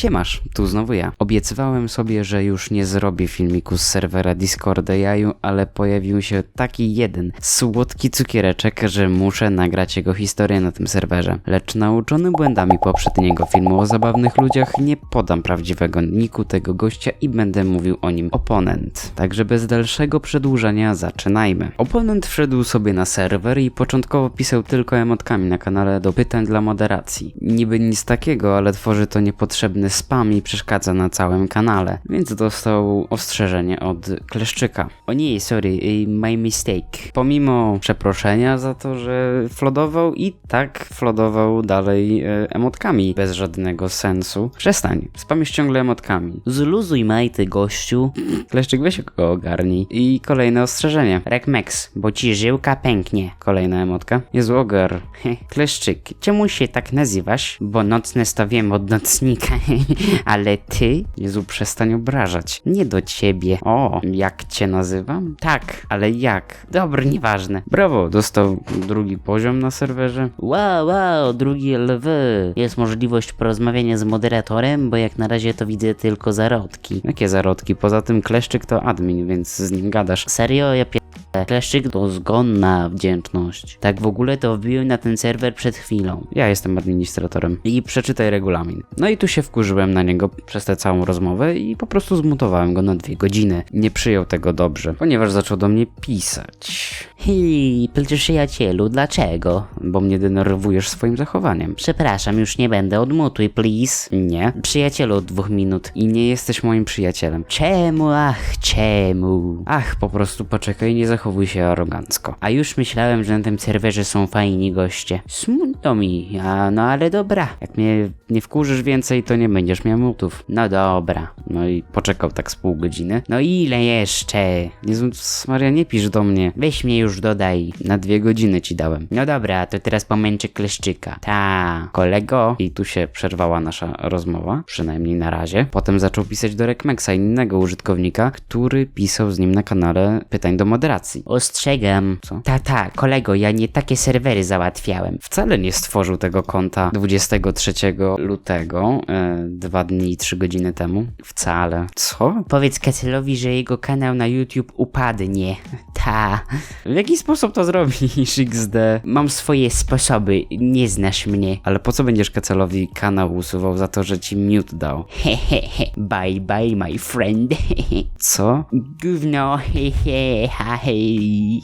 Siemasz, tu znowu ja. Obiecywałem sobie, że już nie zrobię filmiku z serwera Discorda jaju, ale pojawił się taki jeden słodki cukiereczek, że muszę nagrać jego historię na tym serwerze. Lecz nauczony błędami poprzedniego filmu o zabawnych ludziach nie podam prawdziwego niku tego gościa i będę mówił o nim oponent. Także bez dalszego przedłużania zaczynajmy. Oponent wszedł sobie na serwer i początkowo pisał tylko emotkami na kanale do pytań dla moderacji. Niby nic takiego, ale tworzy to niepotrzebny spam i przeszkadza na całym kanale, więc dostał ostrzeżenie od Kleszczyka. O nie, sorry, my mistake. Pomimo przeproszenia za to, że flodował i tak flodował dalej e, emotkami bez żadnego sensu. Przestań, spamisz ciągle emotkami. Zluzuj majty, gościu. Kleszczyk, weź go ogarnij. I kolejne ostrzeżenie. Rekmex, bo ci żyłka pęknie. Kolejna emotka. Jezu, ogar. Kleszczyk, czemu się tak nazywasz? Bo nocne stawiam od nocnika. Ale ty? Jezu, przestań obrażać. Nie do ciebie. O, jak cię nazywam? Tak, ale jak? Dobra, nieważne. Brawo, dostał drugi poziom na serwerze. Wow, wow, drugi LW. Jest możliwość porozmawiania z moderatorem, bo jak na razie to widzę tylko zarodki. Jakie zarodki? Poza tym Kleszczyk to admin, więc z nim gadasz. Serio? Ja pier... Kleszczyk to zgonna wdzięczność. Tak w ogóle to wbiłem na ten serwer przed chwilą. Ja jestem administratorem. I przeczytaj regulamin. No i tu się wkurzyłem na niego przez tę całą rozmowę i po prostu zmutowałem go na dwie godziny. Nie przyjął tego dobrze, ponieważ zaczął do mnie pisać. Hej, przyjacielu, dlaczego? Bo mnie denerwujesz swoim zachowaniem. Przepraszam, już nie będę, odmutuj, please. Nie. Przyjacielu od dwóch minut. I nie jesteś moim przyjacielem. Czemu, ach, czemu? Ach, po prostu poczekaj, nie zachowuj się arogancko. A już myślałem, że na tym serwerze są fajni goście. Smutno mi, a no ale dobra. Jak mnie nie wkurzysz więcej, to nie będziesz miał mutów. No dobra. No i poczekał tak z pół godziny. No ile jeszcze? Jezus Maria, nie pisz do mnie. Weź mnie już dodaj. Na dwie godziny ci dałem. No dobra, to teraz pomęczę kleszczyka. Ta, kolego. I tu się przerwała nasza rozmowa, przynajmniej na razie. Potem zaczął pisać do Rekmexa, innego użytkownika, który pisał z nim na kanale pytań do moderacji. Ostrzegam. Co? Ta, ta, kolego, ja nie takie serwery załatwiałem. Wcale nie stworzył tego konta 23 lutego, e, dwa dni i trzy godziny temu. Wcale. Co? Powiedz Kecelowi, że jego kanał na YouTube upadnie. Ta. W jaki sposób to zrobisz, XD? Mam swoje sposoby, nie znasz mnie. Ale po co będziesz Kecelowi kanał usuwał za to, że ci mute dał? Hehehe, bye bye my friend. Co? Gówno, hehe, ha hej.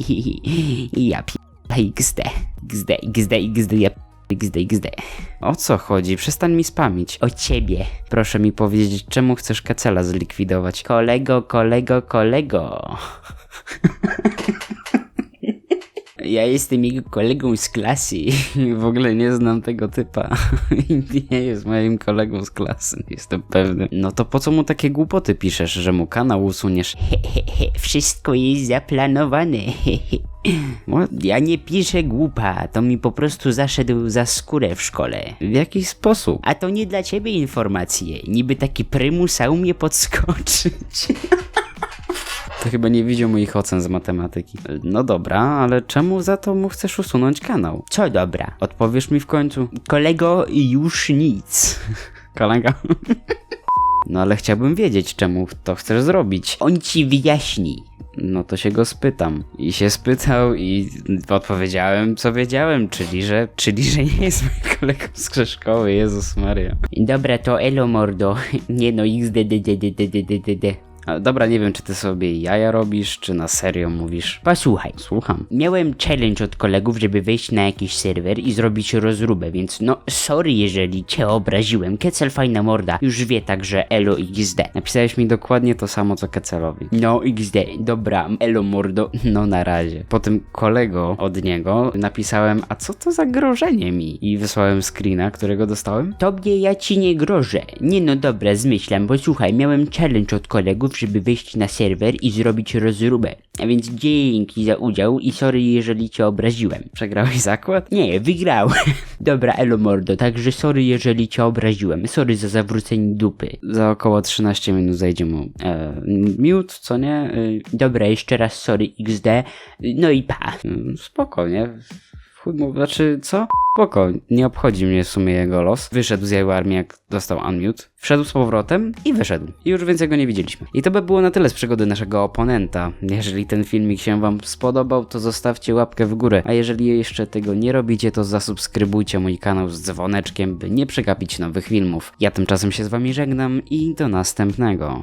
Ja pi... XD. XD, XD, XD, ja XD, XD. O co chodzi? Przestań mi spamić. O ciebie. Proszę mi powiedzieć, czemu chcesz Kacela zlikwidować? Kolego, kolego, kolego. Ja jestem jego kolegą z klasy. W ogóle nie znam tego typa. Nie jest moim kolegą z klasy, jestem pewny. No to po co mu takie głupoty piszesz, że mu kanał usuniesz? Wszystko jest zaplanowane. No, Ja nie piszę głupa, to mi po prostu zaszedł za skórę w szkole. W jaki sposób? A to nie dla ciebie informacje. Niby taki prymusa umie podskoczyć. To chyba nie widział moich ocen z matematyki. No dobra, ale czemu za to mu chcesz usunąć kanał? Co dobra? Odpowiesz mi w końcu. Kolego, już nic. Kolega. No ale chciałbym wiedzieć, czemu to chcesz zrobić. On ci wyjaśni. No to się go spytam. I się spytał i odpowiedziałem, co wiedziałem, czyli że, czyli, że nie jest moim kolegą z szkoły, Jezus Maria. Dobra, to elo mordo. Nie no, xdddddddd. Dobra, nie wiem, czy ty sobie jaja robisz, czy na serio mówisz. Posłuchaj. Słucham. Miałem challenge od kolegów, żeby wejść na jakiś serwer i zrobić rozróbę, więc no, sorry jeżeli cię obraziłem. Kecel fajna morda. Już wie także elo xd. Napisałeś mi dokładnie to samo, co Kecelowi. No xd. Dobra, elo mordo. No na razie. Potem kolego od niego napisałem, a co to za grożenie mi? I wysłałem screena, którego dostałem. Tobie ja ci nie grożę. Nie no dobra, zmyślam, bo słuchaj, miałem challenge od kolegów, żeby wejść na serwer i zrobić rozróbę. A więc dzięki za udział i sorry, jeżeli cię obraziłem. Przegrałeś zakład? Nie, wygrałem. Dobra, elo mordo, także sorry, jeżeli cię obraziłem. Sorry za zawrócenie dupy. Za około 13 minut zajdzie mu e, mute, co nie? E, dobra, jeszcze raz sorry XD. No i pa. Spokojnie. Chuj mu, znaczy co? Spoko, nie obchodzi mnie w sumie jego los. Wyszedł z jego armii, jak dostał unmute. Wszedł z powrotem i wyszedł. I już więcej go nie widzieliśmy. I to by było na tyle z przygody naszego oponenta. Jeżeli ten filmik się wam spodobał, to zostawcie łapkę w górę. A jeżeli jeszcze tego nie robicie, to zasubskrybujcie mój kanał z dzwoneczkiem, by nie przegapić nowych filmów. Ja tymczasem się z wami żegnam i do następnego.